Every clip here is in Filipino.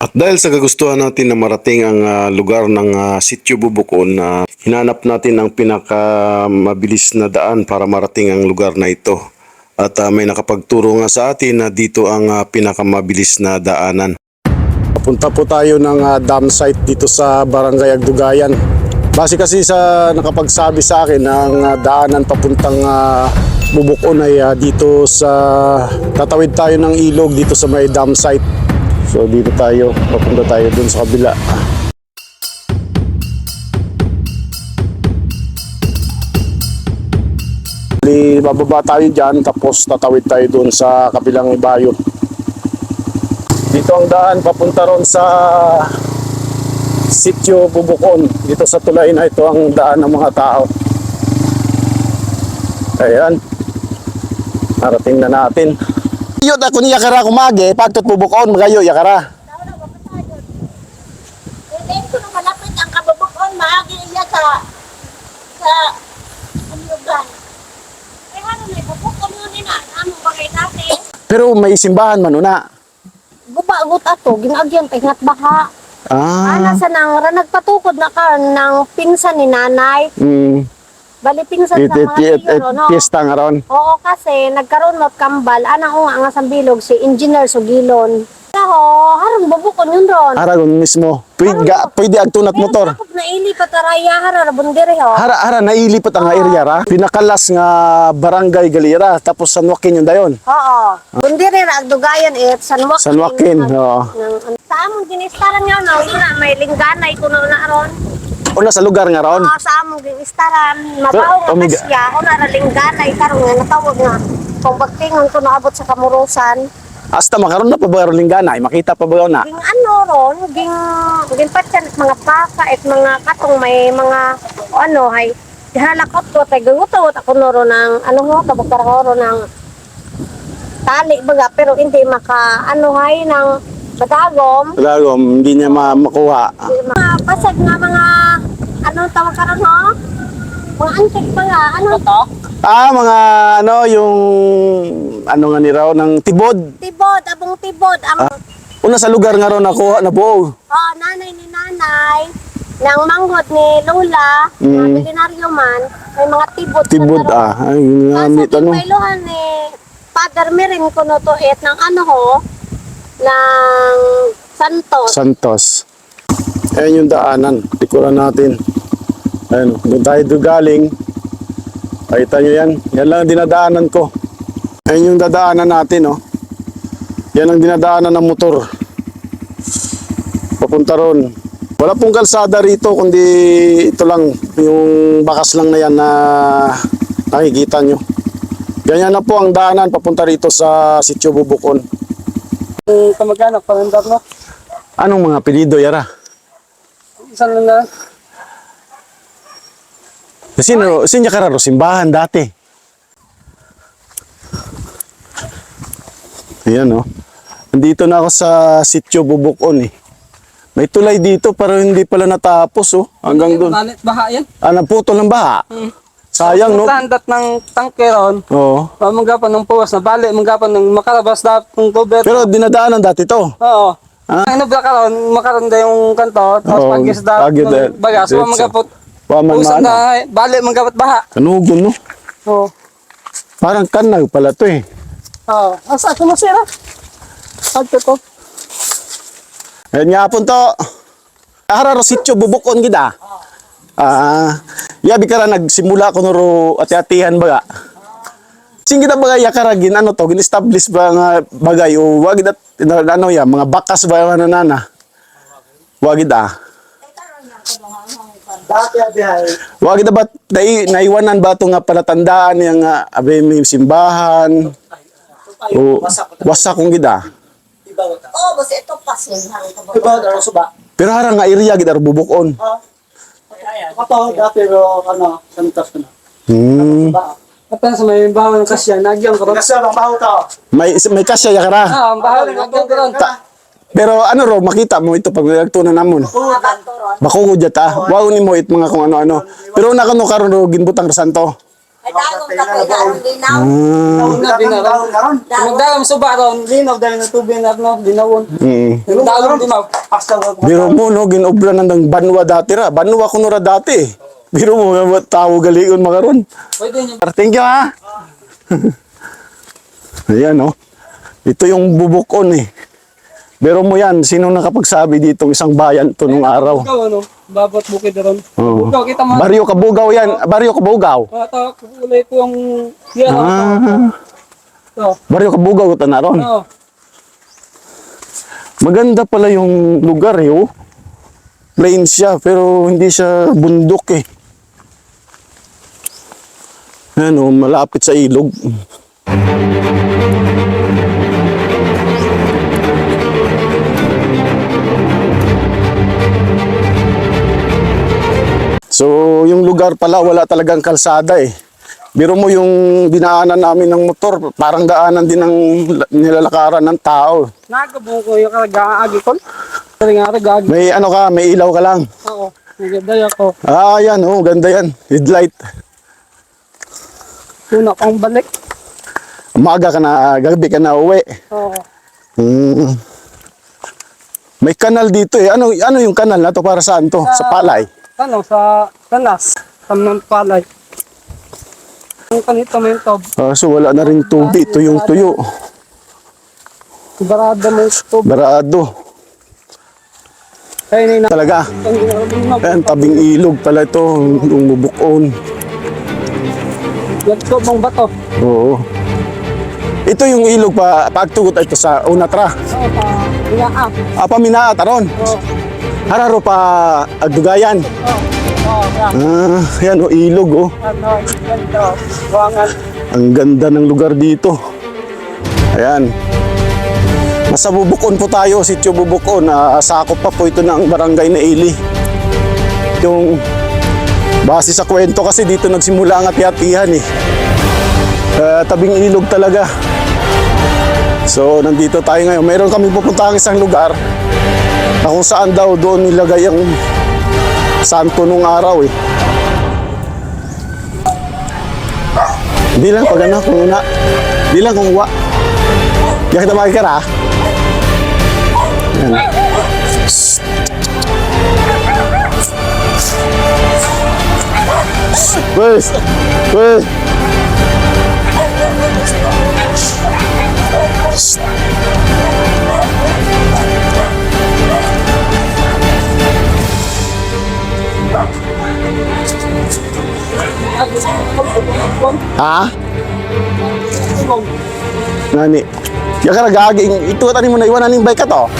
At dahil sa kagustuhan natin na marating ang ah, lugar ng ah, Sitio Bubukon, na hinanap natin ang pinaka mabilis na daan para marating ang lugar na ito. At ah, may nakapagturo nga sa atin na dito ang ah, pinakamabilis na daanan. Punta po tayo ng ah, dam site dito sa Barangay Agdugayan. Base kasi sa nakapagsabi sa akin ang ah, daanan papuntang ah, Bubukon ay ah, dito sa tatawid tayo ng ilog dito sa may dam site. So dito tayo, papunta tayo dun sa kabila. Di bababa tayo dyan, tapos tatawid tayo dun sa kabilang ibayo. Dito ang daan papunta ron sa Sitio Bubukon. Dito sa tulay na ito ang daan ng mga tao. Ayan. Narating na natin. Iyo ako niya kara kumage, pagtot bubukon, magayo yakara. Hindi ko na malapit ang kababukon, maagi iya sa sa umugan. Eh ano may bubukon mo nina, ano bagay natin? Pero may simbahan man una. Gubagot ato, ginagyan kay baha. Ah. Ana sa nang nagpatukod na ka ng pinsan ni nanay. Mm. Bali It, sa it, mga it, no? piyesta nga ron. Oo, kasi nagkaroon not kambal, ana ko nga nga sa bilog si Engineer Sugilon. Taho, harang bubukon yun ron. Aragon mismo. Pwede, ga, pwede agtunat motor. Ako na ili pataraya hara bundiri ho. Hara, hara, nailipat ang area ra. Pinakalas nga barangay Galira. Tapos San Joaquin yun dayon. Oo. Bundiri ra agdugayan it San Joaquin. San Joaquin, oo. Nang- Sa among ginistaran nga na, na may lingganay kuno na ron. Una sa lugar nga ron. Oo, sa among ginistaran, mabaw nga Omiga. kasya, ako na ra lingganay karon nga natawag nga kung bagtingon ko naabot sa kamurusan. Hasta makaroon na pa ba? Ay, makita pa ba na? Ging ano ron, ging ginpatyan at mga paka at mga katong may mga ano hay halakot ko tay gawot ako noro ng ano ho kabukar ko ng tali baga pero hindi maka ano hay ng badagom Lagom, hindi niya ma makuha. mga pasag nga mga ano tawag karon ho mga antik mga ano to Ah, mga ano, yung ano nga ni raw, ng tibod. tibod abong tibod ang Una sa lugar nga ron nakuha na buo. oh, nanay ni nanay ng manghod ni Lola, mga Mm. milyonaryo man, may mga tibod. sa Tibod ah. Ay, Kaso ngamit di ano. pailuhan ni Father Mirin ko no to it ng ano ho, ng Santos. Santos. Ayan yung daanan. Tikuran natin. Ayan, doon tayo doon galing. Nakita nyo yan? Yan lang ang dinadaanan ko. Ayan yung dadaanan natin, oh. Yan ang dinadaanan ng motor. Papunta ron. Wala pong kalsada rito, kundi ito lang, yung bakas lang na yan na nakikita nyo. Ganyan na po ang daanan papunta rito sa Sitio Bubukon. Kamag-anak, pangandar no? Anong mga apelido, Yara? Isang lang na. Sino, sino ka raro? Simbahan dati. Ayan oh. Nandito na ako sa sitio Bubukon eh. May tulay dito pero hindi pala natapos oh. Hanggang doon. Baha yan. Ah, naputol ng baha. Sayang no? Tandat ng tangkeron. Oo. Oh. Manggapan ng puwas na bali, manggapan ng makarabas na ng gobyerno. Pero dinadaanan dati to. Oo. Ah? Ang nabla karon, makaroon na yung kanto, tapos pagis da pagis da- ng bagas, diretso. Manggapot. Waman Pusan man. na, bali, manggapat baha. Kanugon no? Oo. Parang kanag pala to eh. Oo. Asa, sumasira. Agto to. Ayan nga po to. Hararo sitio bubukon gida. Ah, yabi kara nagsimula ko nuro ati-atihan baga. Sing kita bagay yakaragin ano to, gin-establish ba nga bagay o wag dat ano ya, mga bakas ba ano nana. Wag ida. Wag ida ba nai, naiwanan ba to nga palatandaan yang nga abe may simbahan. O wasak kong gida. Oh, basta ito pasin. Iba, daro suba. Pero harang nga area gida bubukon. Kato, dati ro, ano, santas ko na. Hmm. At sa may bahaw ng kasya, nagyang karon. Kasi ang baho to. May may kasya ya kara. Ah, ang bahaw, nagyang karon. Pero ano ro, makita mo ito pag nagtunan namon. Bako ko jata. Wow ni mo it mga kung ano-ano. Pero una kano karon ro ginbutang ra santo. Ay, dagong ka kay Daron Linaw. Ah, Na dinaron. Daron. Magdalam sa baron, linaw dahil na tubig na no, dinawon. mm. Nagdalam dinaw. Asta ko. Biro mo no, ginobra na ng banwa dati ra. Banwa ko ra dati. Biro mo, nga tao galigon makaron. Pwede. Thank you ha. Ayan no. Ito yung bubukon eh. Biro mo yan, sino nakapagsabi dito isang bayan to nung araw? Ikaw ano, babat bukid ron. Oo. Ikaw kita mo. Baryo Kabugaw yan. Baryo Kabugaw. Ata kulay ko ang yan. Ah, Oh. Baryo Kabugaw ito na ron. Oh. Maganda pala yung lugar eh, oh. Plain siya, pero hindi siya bundok eh. Ano, malapit sa ilog. So, yung lugar pala, wala talagang kalsada eh. Biro mo yung dinaanan namin ng motor, parang daanan din ng nilalakaran ng tao. Nagabong ko yung nga ragagi. May ano ka, may ilaw ka lang. Oo. Nagdaya ko. Ah, yan, oh, ganda yan. Headlight. Tuna kong balik. Umaga ka na, gabi ka na uwi. Oo. Hmm. May kanal dito eh. Ano, ano yung kanal na to para saan to? Sa palay. Ano, sa tanas. Tamnang palay. Ang kanito may tob. Ah, so wala na rin tubig. Ito yung tuyo. Barada mo tob. Barado. Kaya na Talaga. Ayan, tabing ilog pala ito. Yung bubukon. Nagtob ang bato. Oo. Ito yung ilog pa, pagtugot ito sa Unatra. Oo, pa. Iyaak. Ah, paminaa, taron. Oo. Hararo pa Agdugayan. Oo. yeah. Ah, yan oh, ilog oh. Ano, ganito. Buwangan. Ang ganda ng lugar dito. Ayan. Nasa Bubukon po tayo, sitio Bubukon. Uh, sakop pa po ito ng barangay na Ili. Yung base sa kwento kasi dito nagsimula ang ati-atihan eh. Ah, tabing ilog talaga. So, nandito tayo ngayon. Meron kami pupuntahan isang lugar na kung saan daw doon nilagay ang santo nung araw eh. Di lang pag ano, kung una. Di lang kung wa. Di kita makikira. Yan. Pwes! Pwes! Ha? Nani? Ya ka nagaging ito tani mo na iwanan ning bike ka to.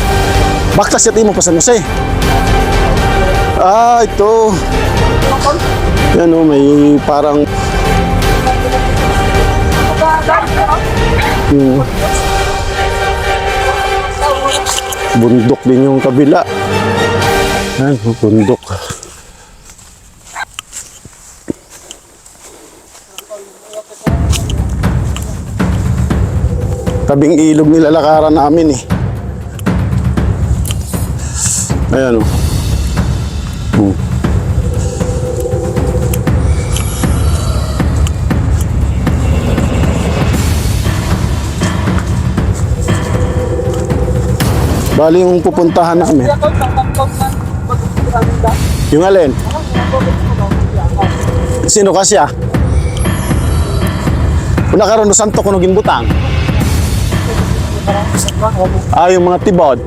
Baktas yati mo pa sa Jose. Ah, ito. Yan may parang Hmm. Bundok din yung kabila. Yan, bundok. Tabing ilog nilalakaran namin eh. Ayan o. Hmm. Bali yung pupuntahan namin. Yung alin? Sino ka siya? Una karon santo kuno ginbutang. Ah, yung mga tibod.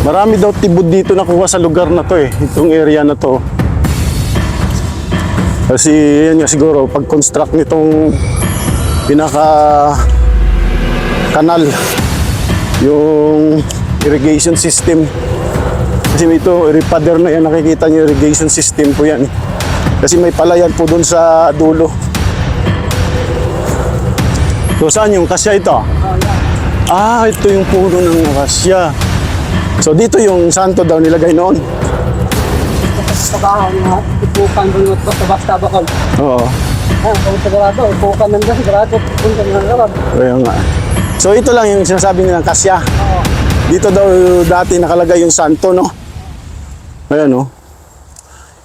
Marami daw tibod dito nakuha sa lugar na to eh. Itong area na to. Kasi yan nga siguro pag-construct nitong pinaka kanal yung irrigation system kasi ito repader na yan nakikita niyo irrigation system po yan kasi may palayan po dun sa dulo so saan yung kasya ito? Ah ito yung puno ng kasya so dito yung santo daw nilagay noon Sa bahay na. Ipukan at sa basta bakal. oo Ah, kung sigurado, ipukan nandun. Sigurado, punta na naman. kaya nga so ito lang yung sinasabi nilang kasya dito daw dati nakalagay yung santo no ayan oh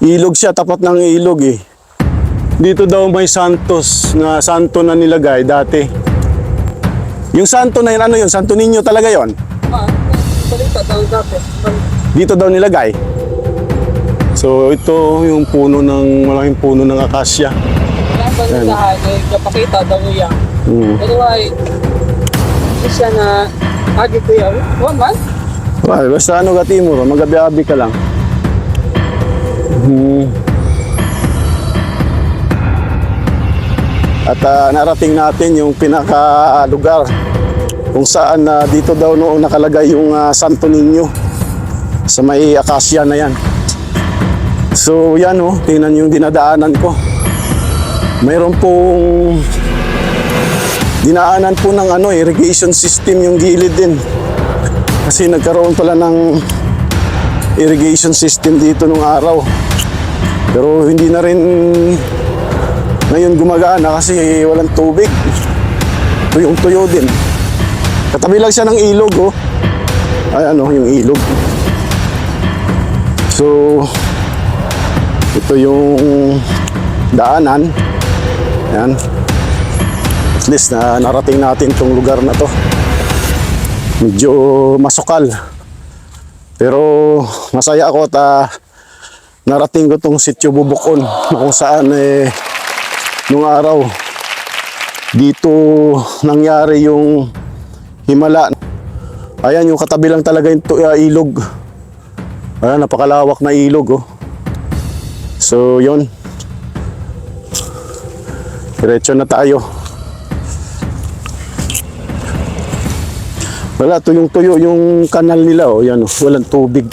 ilog siya tapat ng ilog eh Dito daw may santos na santo na nilagay dati. Yung santo na yun, ano yun? Santo Niño talaga yon. Ah. Dito daw nilagay. So ito yung puno ng malaking puno ng akasya. Wala ba Yan. nila ay kapakita daw yan. Mm. Pero ay, hindi siya na agi ko yan. One man? Well, basta ano ka Timur, magabi-abi ka lang. Hmm. At ah, narating natin yung pinaka lugar kung saan na dito daw noong nakalagay yung ah, Santo Niño sa may akasya na yan. So yan oh, tingnan yung dinadaanan ko. Mayroon pong dinaanan po ng ano, irrigation system yung gilid din. Kasi nagkaroon pala ng irrigation system dito nung araw. Pero hindi na rin ngayon gumagana kasi walang tubig. Tuyong tuyo din. Katabi lang siya ng ilog oh. Ay ano, yung ilog. So, ito yung daanan. Yan. At least na narating natin tong lugar na to medyo masukal. Pero masaya ako at ah, narating ko tong sityo Bubukon na kung saan eh nung araw dito nangyari yung himala. Ayan yung katabi lang talaga yung ah, ilog. Ayan, napakalawak na ilog oh. So yon Diretso na tayo. Wala, tuyong-tuyo yung kanal nila, oh. Yan, oh. Walang tubig.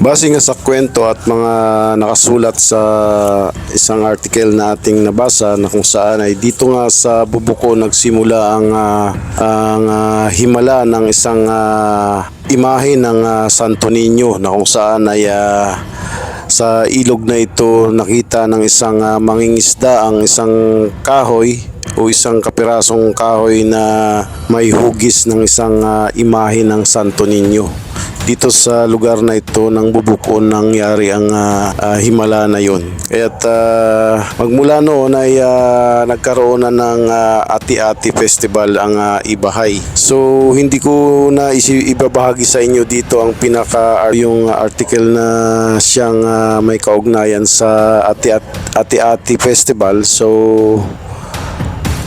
Base nga sa kwento at mga nakasulat sa isang article na ating nabasa na kung saan ay dito nga sa Bubuko nagsimula ang ah, ang ah, himala ng isang ah, imahe ng ah, Santo Niño na kung saan ay ah, sa ilog na ito nakita ng isang ah, mangingisda ang isang kahoy o isang kapirasong kahoy na may hugis ng isang ah, imahe ng Santo Niño. Dito sa lugar na ito ng bubukon nangyari ang ah, ah, himala na yon. Kaya't ah, magmula noon ay ah, nagkaroon na ng ah, Ati-Ati Festival ang ah, Ibahay. So hindi ko na ibabahagi sa inyo dito ang pinaka yung article na siyang ah, may kaugnayan sa Ati-Ati Festival. So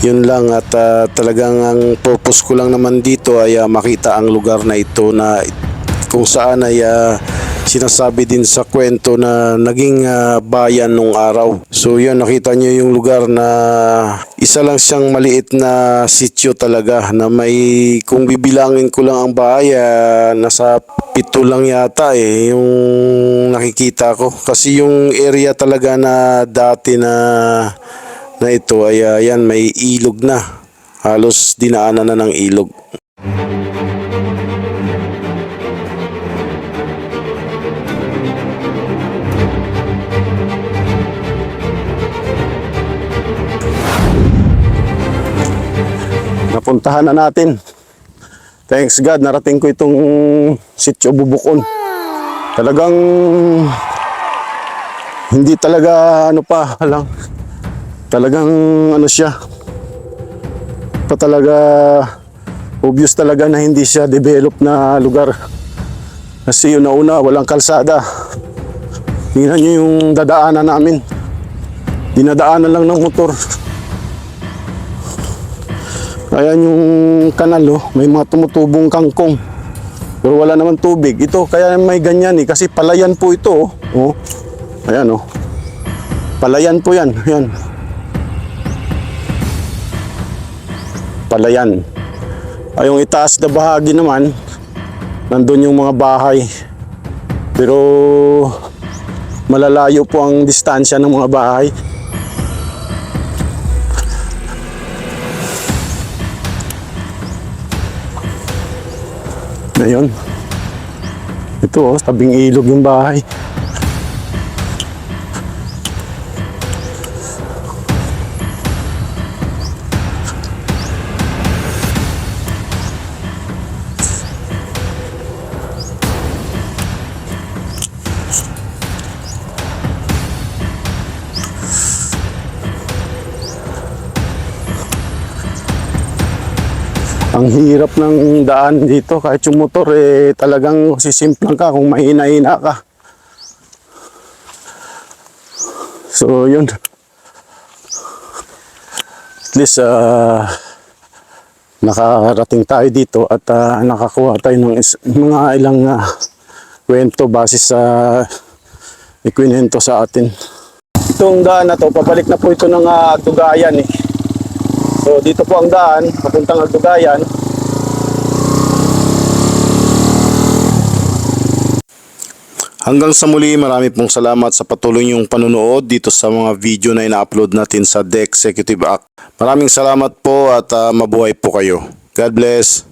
yun lang at ah, talagang ang purpose ko lang naman dito ay ah, makita ang lugar na ito na kung saan ay ah, sinasabi din sa kwento na naging ah, bayan nung araw. So yun nakita nyo yung lugar na isa lang siyang maliit na sityo talaga na may kung bibilangin ko lang ang bahay ah, nasa pito lang yata eh yung nakikita ko kasi yung area talaga na dati na na ito ay ah, yan may ilog na. Halos dinaanan na ng ilog. Napuntahan na natin. Thanks God, narating ko itong sityo Bubukon. Talagang hindi talaga ano pa lang talagang ano siya. Pa talaga obvious talaga na hindi siya develop na lugar. Kasi yun na una walang kalsada. Tingnan nyo yung dadaanan namin. Dinadaanan lang ng motor ayan yung kanal oh, may mga tumutubong kangkong pero wala naman tubig ito kaya may ganyan eh kasi palayan po ito oh, oh. ayan oh palayan po yan yan palayan. Ay, itaas na bahagi naman, nandun yung mga bahay. Pero malalayo po ang distansya ng mga bahay. Ngayon, ito oh, tabing ilog yung bahay. Ang hirap ng daan dito kahit yung motor eh talagang sisimplang ka kung mahina-hina ka. So yun. At least ah, nakarating tayo dito at ah, nakakuha tayo ng mga ilang ah, kwento base sa ikwinento sa atin. Itong daan na to, pabalik na po ito ng ah, Tugayan eh. So dito po ang daan, papuntang Tugayan. Hanggang sa muli, marami pong salamat sa patuloy niyong panonood dito sa mga video na ina-upload natin sa The Executive Act. Maraming salamat po at ah, mabuhay po kayo. God bless.